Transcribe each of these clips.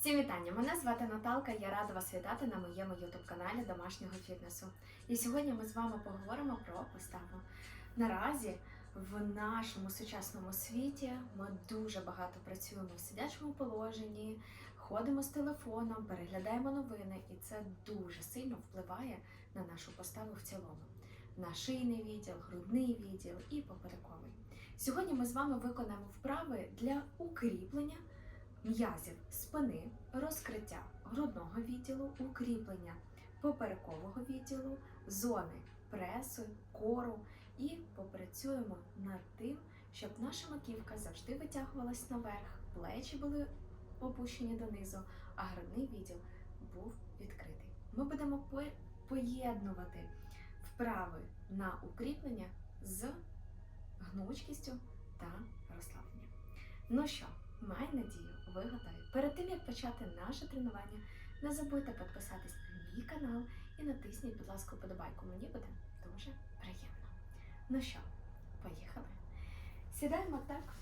Всім вітання! Мене звати Наталка. Я рада вас вітати на моєму youtube каналі домашнього фітнесу. І сьогодні ми з вами поговоримо про поставу. Наразі в нашому сучасному світі ми дуже багато працюємо в сидячому положенні, ходимо з телефоном, переглядаємо новини, і це дуже сильно впливає на нашу поставу в цілому. На шийний відділ, грудний відділ і поперековий. Сьогодні ми з вами виконаємо вправи для укріплення м'язів спини, розкриття грудного відділу, укріплення поперекового відділу, зони пресу, кору і попрацюємо над тим, щоб наша маківка завжди витягувалась наверх, плечі були опущені донизу, а грудний відділ був відкритий. Ми будемо поєднувати вправи на укріплення з гнучкістю та розслабленням. Ну що, маю надію, ви готові. Перед тим як почати наше тренування, не забудьте підписатись на мій канал і натисніть, будь ласка, вподобайку. Мені буде дуже приємно. Ну що, поїхали. Сідаємо так,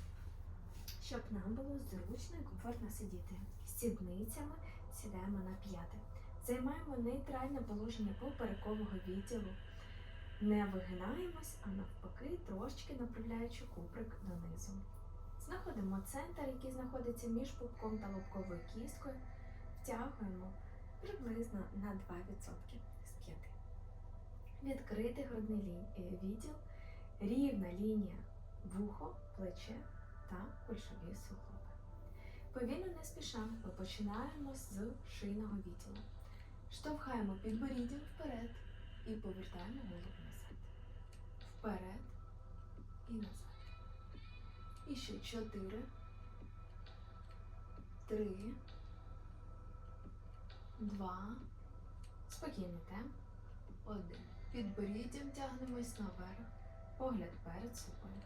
щоб нам було зручно і комфортно сидіти. Сідницями сідаємо на п'яти. Займаємо нейтральне положення поперекового відділу. Не вигинаємось, а навпаки, трошечки направляючи куприк донизу. Знаходимо центр, який знаходиться між пупком та лобковою кісткою. Втягуємо приблизно на 2% з 5. Відкритий грудний е, відділ, рівна лінія вухо, плече та кульшові суглоби. Повільно не спіша ми починаємо з шийного відділу. Штовхаємо підборіддям вперед і повертаємо голову назад. Вперед і назад. І ще чотири, три, два. Спокійний темп. Один. Підборіддям тягнемось наверх. Погляд перед собою.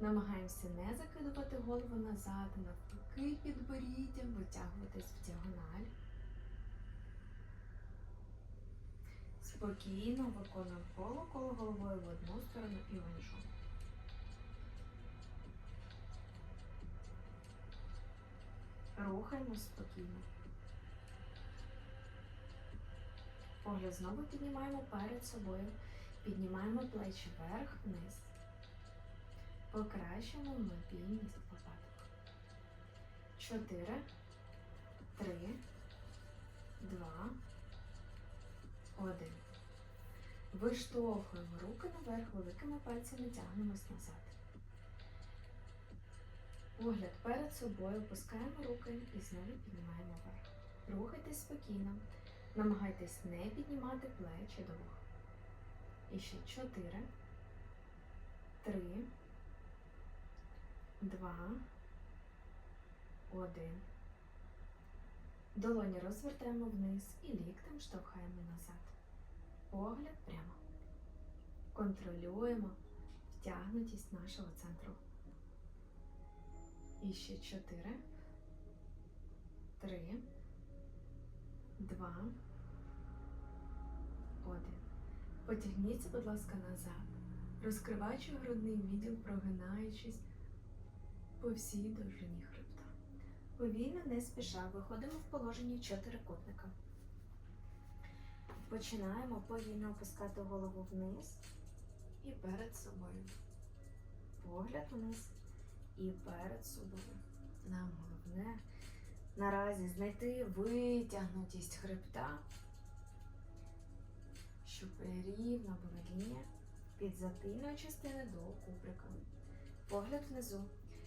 Намагаємося не закидувати голову назад, навпаки підборіддям витягуватись в діагональ. Спокійно виконуємо коло коло головою в одну сторону і в іншу. Рухаємось спокійно. Погляд знову піднімаємо перед собою. Піднімаємо плечі вверх-вниз. Покращуємо мобільність лопаток. Чотири, три, два, один. Виштовхуємо руки наверх, великими пальцями тягнемось назад. Погляд перед собою, опускаємо руки і знову піднімаємо вверх. Рухайтесь спокійно. Намагайтесь не піднімати плечі до. І ще чотири, три, два, один. Долоні розвертаємо вниз і ліктем штовхаємо назад. Погляд прямо. Контролюємо втягнутість нашого центру. І ще чотири, три, два, один. Потягніться, будь ласка, назад, розкриваючи грудний відділ, прогинаючись по всій довжині хребта. Повільно, не спіша, виходимо в положення чотирикутника. Починаємо повільно опускати голову вниз і перед собою. Погляд вниз і перед собою. Нам головне наразі знайти витягнутість хребта, щоб рівна була лінія від затильної частини до куприка. Погляд внизу.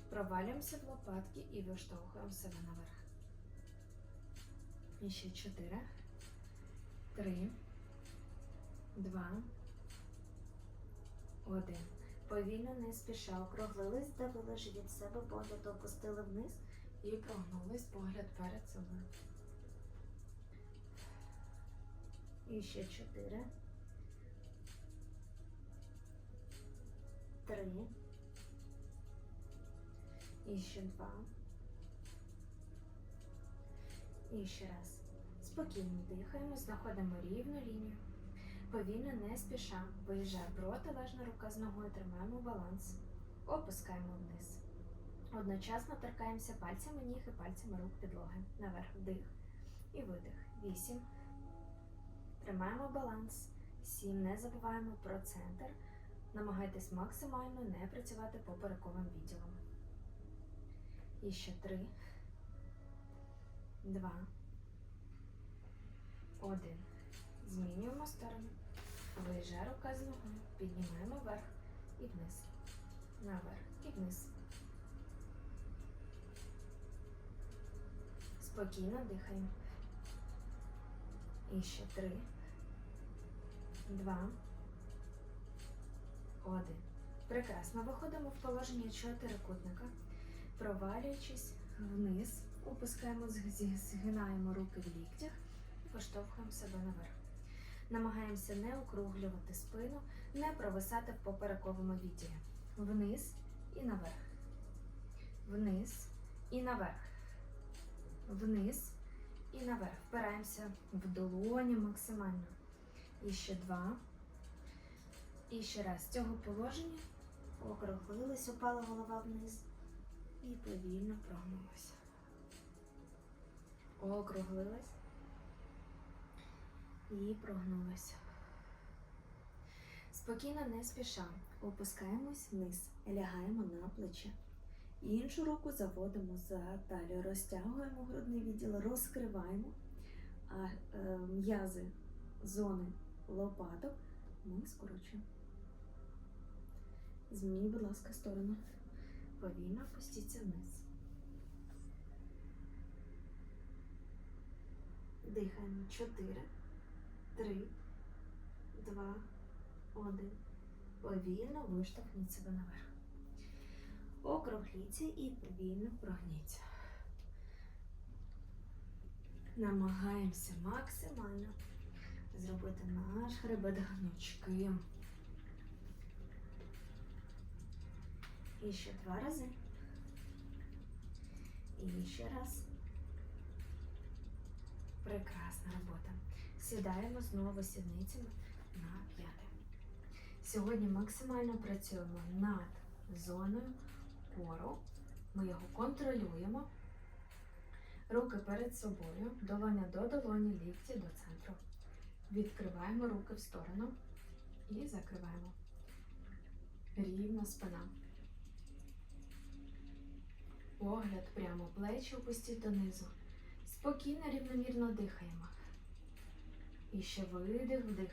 Провалюємося в лопатки і виштовхуємо себе наверх. І ще чотири, три, два, один. Повільно не спіша округлились, здавили живіт себе, погляд опустили вниз і прогнулись погляд перед собою. І ще чотири. Три. І ще два. І ще раз. Спокійно дихаємо, знаходимо рівну лінію. Повільно не спіша. Виїжджає протилежна рука з ногою, тримаємо баланс. Опускаємо вниз. Одночасно торкаємося пальцями ніг і пальцями рук підлоги. Наверх вдих і видих. Вісім. Тримаємо баланс. Сім. Не забуваємо про центр. Намагайтесь максимально не працювати поперековим відділом. І ще три. Два. Один. Змінюємо сторону. Виїжджає рука з ногою. Піднімаємо вверх і вниз. Наверх і вниз. Спокійно дихаємо. І ще три. Два. Один. Прекрасно. Виходимо в положення чотирикутника, провалюючись вниз, опускаємо, зг- згинаємо руки в ліктях і поштовхуємо себе наверх. Намагаємося не округлювати спину, не провисати в поперековому відділі. Вниз і наверх. Вниз і наверх. Вниз і наверх. Впираємося в долоні максимально. І ще два. І ще раз. З цього положення округлились, упала голова вниз і повільно прогнулася. Округлилась і прогнулася. Спокійно, не спіша. Опускаємось вниз, лягаємо на плече. Іншу руку заводимо за талію, розтягуємо грудний відділ, розкриваємо, а е, м'язи зони лопаток ми скорочуємо. Змініть, будь ласка, сторону. Повільно опустіться вниз. Дихаємо. Чотири, три, два, один. Повільно виштовхніть себе наверх. Округліться і повільно прогніться. Намагаємося максимально зробити наш хребет гнучким. І ще два рази. І ще раз. Прекрасна робота. Сідаємо знову сідницями на п'яти. Сьогодні максимально працюємо над зоною кору. Ми його контролюємо. Руки перед собою, долоня до долоні, лікті до центру. Відкриваємо руки в сторону і закриваємо. Рівна спина. Погляд прямо плечі опустіть донизу. Спокійно, рівномірно дихаємо. І ще видих, вдих.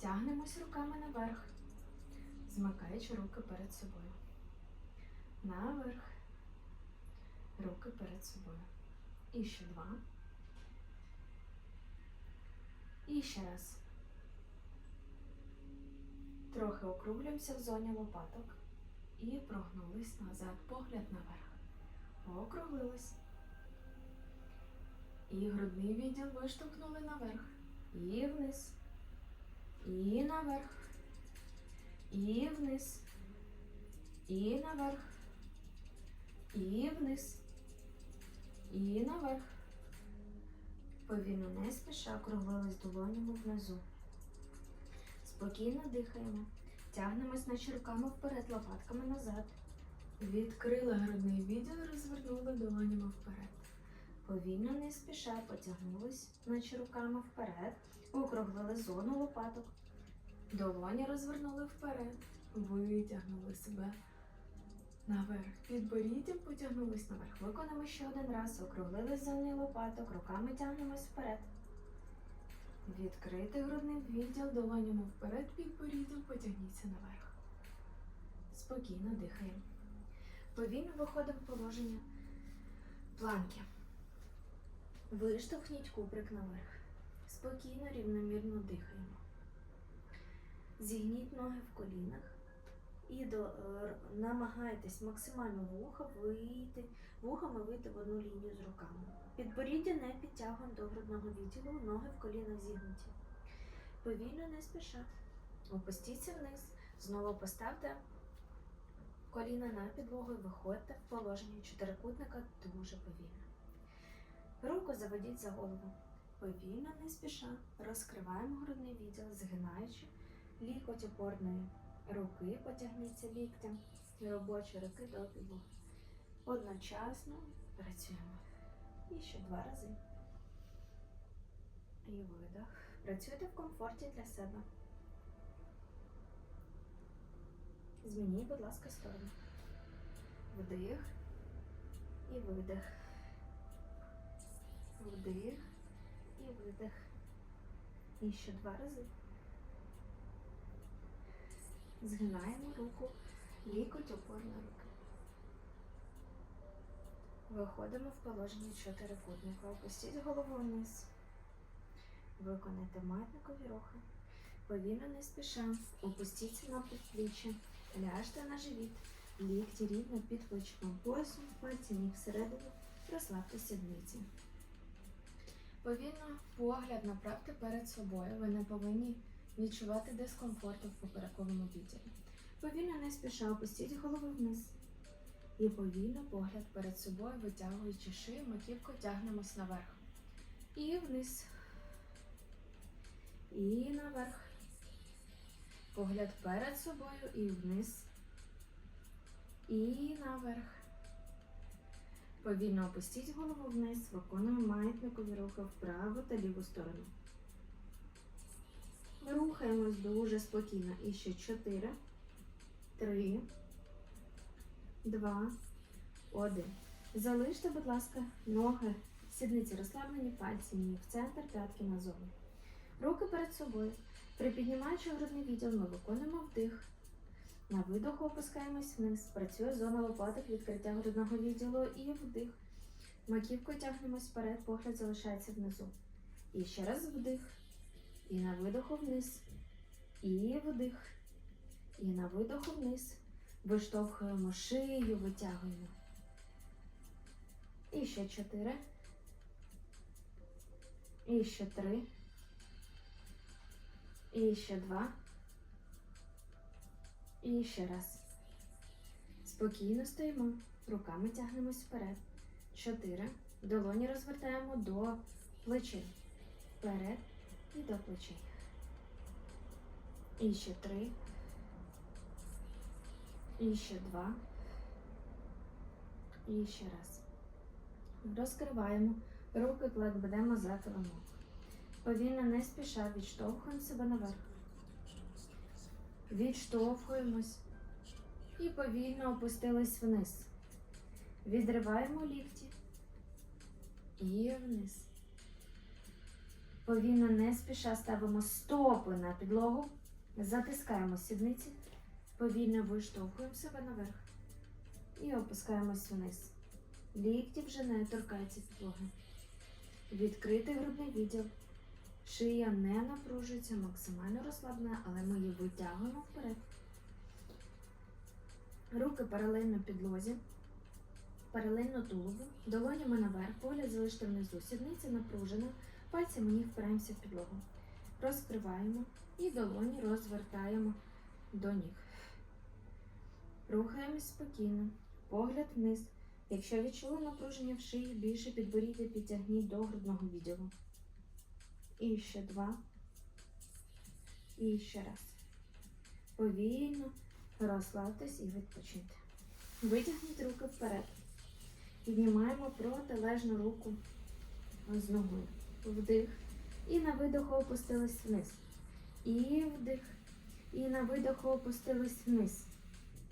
Тягнемось руками наверх, змикаючи руки перед собою. Наверх. Руки перед собою. І ще два. І ще раз. Трохи округлюємося в зоні лопаток. І прогнулись назад, погляд наверх. Округлились. І грудний відділ виштовхнули наверх. І вниз. І наверх. І вниз. І наверх. І вниз. І наверх. Повільно не спіша округлились долонями внизу. Спокійно дихаємо. Тягнемось наче руками вперед, лопатками назад. Відкрили грудний відділ, розвернули долонями вперед. Повільно не спіша потягнулись, наче руками вперед. Округлили зону лопаток. Долоні розвернули вперед. Витягнули себе наверх. Підборіддям потягнулись наверх. Виконаємо ще один раз. Округлили зони лопаток, руками тягнемось вперед. Відкрити грудний відділ долонями вперед, підборіддям потягніться наверх. Спокійно дихаємо. Повільно виходимо в положення планки. Виштовхніть куприк наверх. Спокійно, рівномірно дихаємо. Зігніть ноги в колінах і до, е, намагайтесь максимально вуха вийти, вухами вийти в одну лінію з руками. Підборіддя не підтягуємо до грудного відділу, ноги в колінах зігнуті. Повільно не спіша. Опустіться вниз, знову поставте коліна на підлогу і виходьте в положення чотирикутника дуже повільно. Руку заведіть за голову. Повільно, не спіша. Розкриваємо грудний відділ, згинаючи лікоть опорної руки, потягніться ліктем. і робочі руки до підлоги. Одночасно працюємо. І ще два рази. І видох. Працюйте в комфорті для себе. Змініть, будь ласка, сторону. Вдих і видих. Вдих і видих. І ще два рази. Згинаємо руку, лікоть опор на руки. Виходимо в положення чотирикутника. Опустіть голову вниз. Виконайте маятникові рухи. Повільно не спіша. Опустіться на предпліччя. Ляжте на живіт. Лікті рівно під плечиком поясом, пальці ніг всередину. Розслабте сідниці. Повільно погляд направте перед собою. Ви не повинні відчувати дискомфорту в поперековому відділі. Повільно не спіша опустіть голову вниз. І повільно погляд перед собою, витягуючи шию, маківку тягнемось наверх. І вниз. І наверх. Погляд перед собою і вниз. І наверх. Повільно опустіть голову вниз, виконуємо маятникові рухи вправо та ліву сторону. Рухаємось дуже спокійно. І ще 4, 3, 2, 1. Залиште, будь ласка, ноги, сідниці розслаблені, пальці, ніг в центр, п'ятки назовні. Руки перед собою. Припіднімаючи грудний відділ, ми виконуємо вдих. На видоху опускаємось вниз. Працює зона лопаток, відкриття грудного відділу і вдих. Маківкою тягнемось вперед, погляд залишається внизу. І ще раз вдих. І на видоху вниз. І вдих. І на видоху вниз. Виштовхуємо шию, витягуємо. І ще чотири. І ще три. І ще два. І ще раз. Спокійно стоїмо. Руками тягнемось вперед. Чотири. Долоні розвертаємо до плечей. Вперед і до плечей. І ще три. І ще два. І ще раз. Розкриваємо. Руки кладемо за килимок. Повільно не спіша відштовхуємо себе наверх. Відштовхуємось і повільно опустились вниз. Відриваємо лікті і вниз. Повільно не спіша ставимо стопи на підлогу, затискаємо сідниці, повільно виштовхуємо себе наверх і опускаємось вниз. Лікті вже не торкаються підлоги. Відкритий грудний відділ. Шия не напружується, максимально розслаблена, але ми її витягуємо вперед. Руки паралельно підлозі, паралельно тулубу, долонями наверх, погляд залиште внизу. Сідниця напружена, пальцями ніг впираємося в підлогу. Розкриваємо і долоні розвертаємо до ніг. Рухаємось спокійно, погляд вниз. Якщо відчули напруження в шиї, більше підборіддя підтягніть до грудного відділу. І ще два. І ще раз. Повільно розслабтесь і відпочиньте. Витягніть руки вперед. Піднімаємо протилежну руку з ногою. Вдих. І на видоху опустились вниз. І вдих. І на видоху опустились вниз.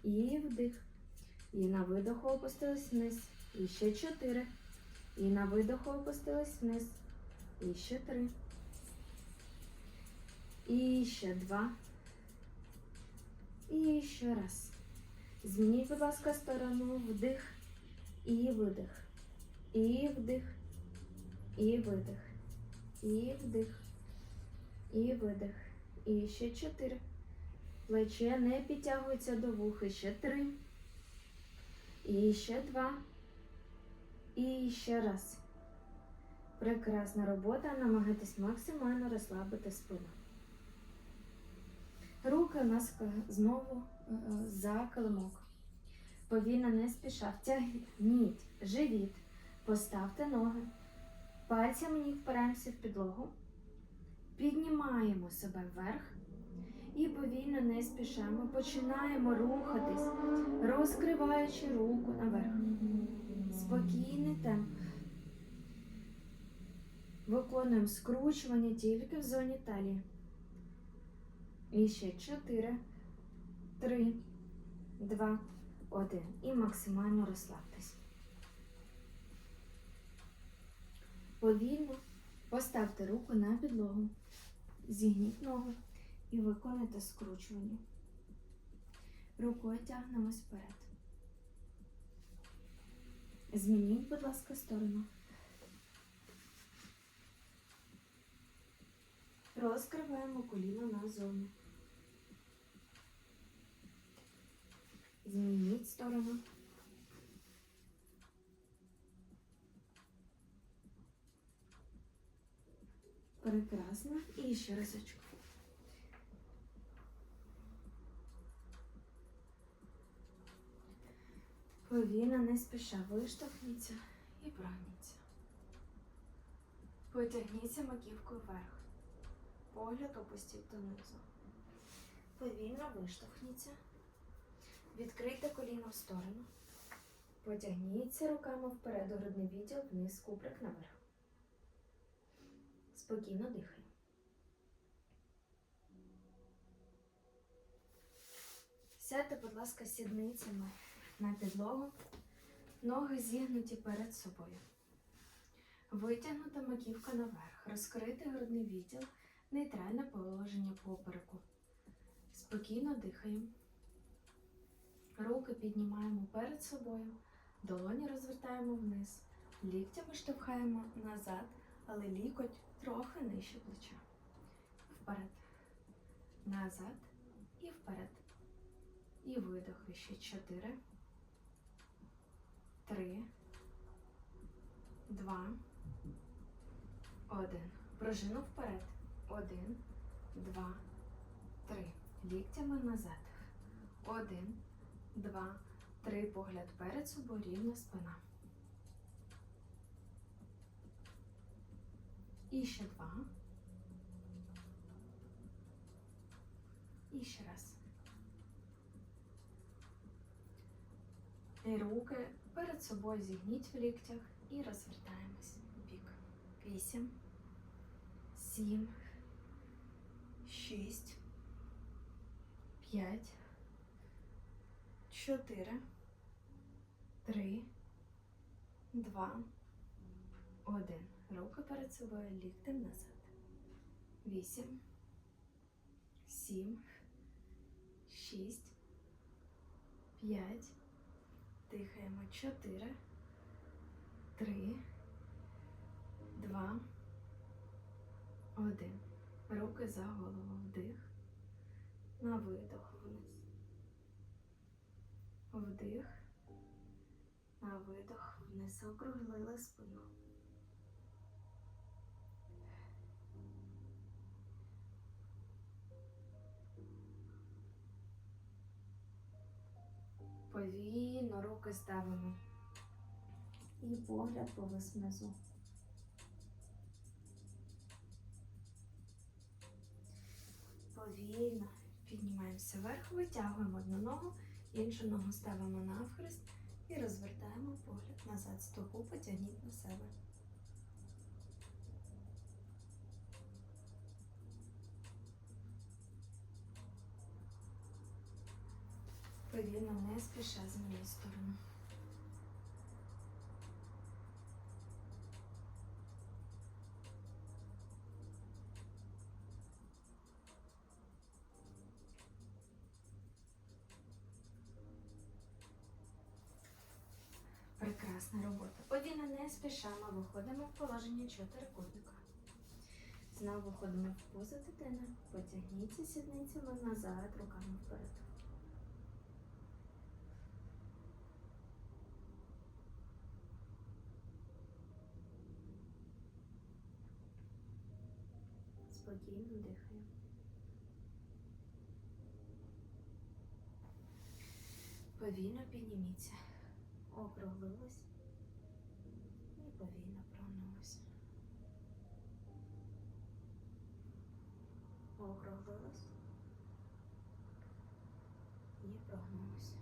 І вдих. І на видоху опустились вниз. І ще чотири. І на видоху опустились вниз. І ще три. І ще два. І ще раз. Змініть, будь ласка, сторону вдих і видих. І вдих. І видих. І вдих. І видих. І ще чотири. Плече не підтягується до вух. І ще три. І ще два. І ще раз. Прекрасна робота. Намагайтесь максимально розслабити спину. Руки у нас знову е, е, за килимок. Повільно не спіша. Втягніть живіт. Поставте ноги. Пальцями ніг впираємося в підлогу. Піднімаємо себе вверх. І повільно не спішаємо. Починаємо рухатись, розкриваючи руку наверх. Спокійний темп. Виконуємо скручування тільки в зоні талії. І ще 4, 3, 2, 1. І максимально розслабтесь. Повільно поставте руку на підлогу, зігніть ногу і виконуйте скручування. Рукою тягнемось вперед. Змініть, будь ласка, сторону. Розкриваємо коліно на Змініть сторону. Прекрасно. І ще разочок. Повільно, не спіша, виштовхніться і прагніться. Потягніться маківкою вверх. Погляд опустіть донизу. Повільно виштовхніться. Відкрийте коліно в сторону. Потягніться руками вперед, грудний відділ, вниз, куприк наверх. Спокійно дихай. Сядьте, будь ласка, сідницями на підлогу, ноги зігнуті перед собою. Витягнута маківка наверх, розкритий грудний відділ, нейтральне положення попереку. Спокійно дихаємо. Руки піднімаємо перед собою, долоні розвертаємо вниз, ліктями штовхаємо назад, але лікоть трохи нижче плеча. Вперед, назад і вперед. І видох ще чотири, три, два, один. Пружину вперед. Один, два, три. Ліктями назад. Один, два, три. Погляд перед собою, рівна спина. І ще два. І ще раз. І руки перед собою зігніть в ліктях і розвертаємось в бік. Вісім, сім, шість, п'ять, чотири, три, два, один. Руки перед собою ліктем назад. Вісім, сім, шість, п'ять. Дихаємо. Чотири, три, два, один. Руки за голову. Вдих. На видох вниз. Вдих. На видох вниз. Округлили спину. Повільно руки ставимо. І погляд повис внизу. Повільно піднімаємося вверх, витягуємо одну ногу, іншу ногу ставимо навхрест і розвертаємо погляд назад. Стопу потягніть на себе. Повільно не спіша змінюй сторону. Спішимо, виходимо в положення чотирикутника. Знову виходимо в позу дитини. Потягніться сідницями назад, руками вперед. Спокійно дихаємо. Повільно підніміться. Округлились і повільно прогнулися. Округлились І прогнулися.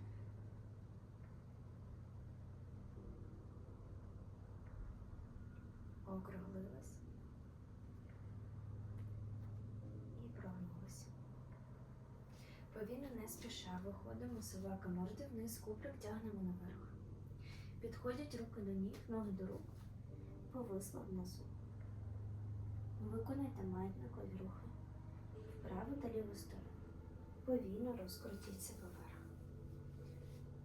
Округлилась. І прогнулися. Повільно не спіша виходимо, собака морди вниз, куприк тягнемо наверх. Підходять руки до ніг, ноги до рук, повисла внизу. Виконайте маятникові рухи вправу та ліву сторону. Повільно розкрутіть себе вверх.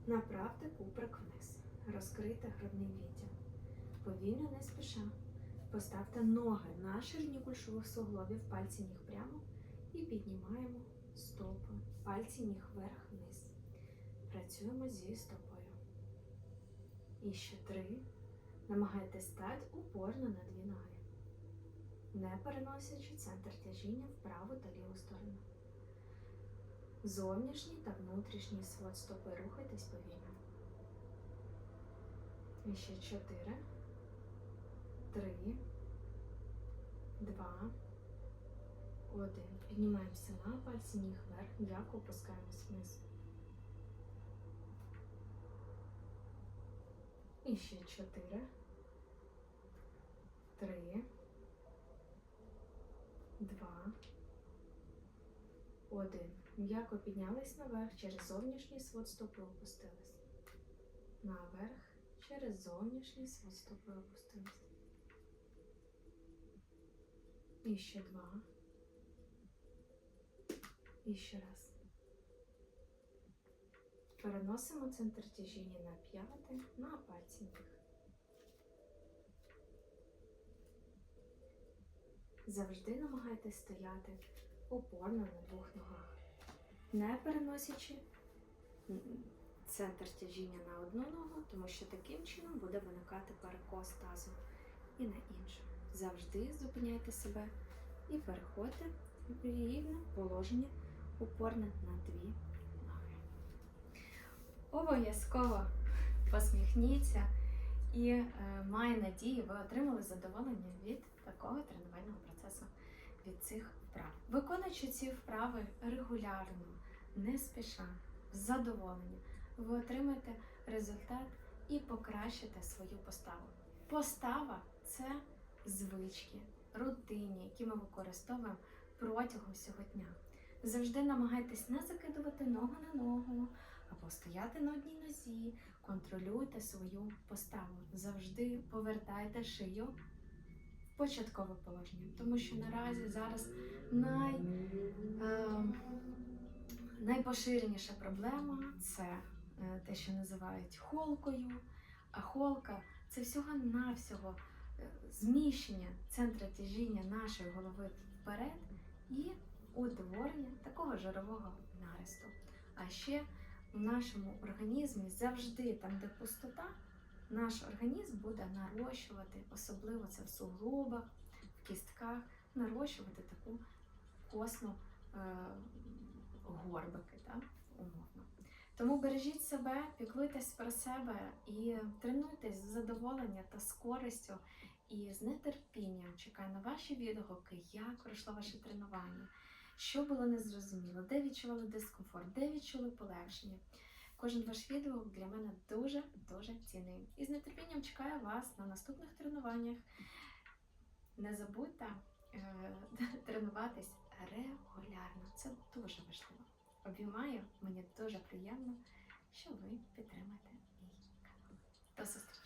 Направте куприк вниз. Розкрийте грудний відділ. Повільно не спіша. Поставте ноги на ширині кульшових суглобів, пальці ніг прямо і піднімаємо стопи. Пальці ніг вверх-вниз. Працюємо зі стопою. І ще три. Намагайтесь стати упорно на дві ноги не переносячи центр тяжіння в праву та ліву сторону. Зовнішній та внутрішній свод стопи рухайтесь повільно. І ще 4, 3, 2, 1. Піднімаємося на пальці ніг вверх, м'яко опускаємось вниз. І ще 4, 3, Один. М'яко піднялись наверх, через зовнішній свод стопи опустились. Наверх, через зовнішній свод стопи опустились. І ще два. І ще раз. Переносимо центр тяжіння на п'яти, на пальці ніг. Завжди намагайтесь стояти опорно на двох ногах, не переносячи центр тяжіння на одну ногу, тому що таким чином буде виникати перекос тазу і на іншу. Завжди зупиняйте себе і переходьте в рівне положення опорне на дві ноги. Обов'язково посміхніться і е, маю надію, ви отримали задоволення від такого тренувального процесу, від цих вправ. Виконуючи ці вправи регулярно, не спіша, з задоволенням, ви отримаєте результат і покращите свою поставу. Постава це звички, рутині, які ми використовуємо протягом всього дня. Завжди намагайтесь не закидувати ногу на ногу або стояти на одній нозі, контролюйте свою поставу. Завжди повертайте шию початкове положення, тому що наразі зараз най, е, найпоширеніша проблема це е, те, що називають холкою. А холка це всього-навсього е, зміщення центра тяжіння нашої голови вперед і утворення такого жирового наросту. А ще в нашому організмі завжди, там, де пустота, наш організм буде нарощувати, особливо це в суглобах, в кістках, нарощувати таку косну е, горбики, так, умовно. Тому бережіть себе, піклуйтесь про себе і тренуйтесь з задоволення та з користю. І з нетерпінням чекаю на ваші відгуки, як пройшло ваше тренування, що було незрозуміло, де відчували дискомфорт, де відчули полегшення. Кожен ваш відгук для мене дуже-дуже цінний. І з нетерпінням чекаю вас на наступних тренуваннях. Не забудьте е, тренуватись регулярно. Це дуже важливо. Обіймаю, мені дуже приємно, що ви підтримаєте мій канал. До зустрічі!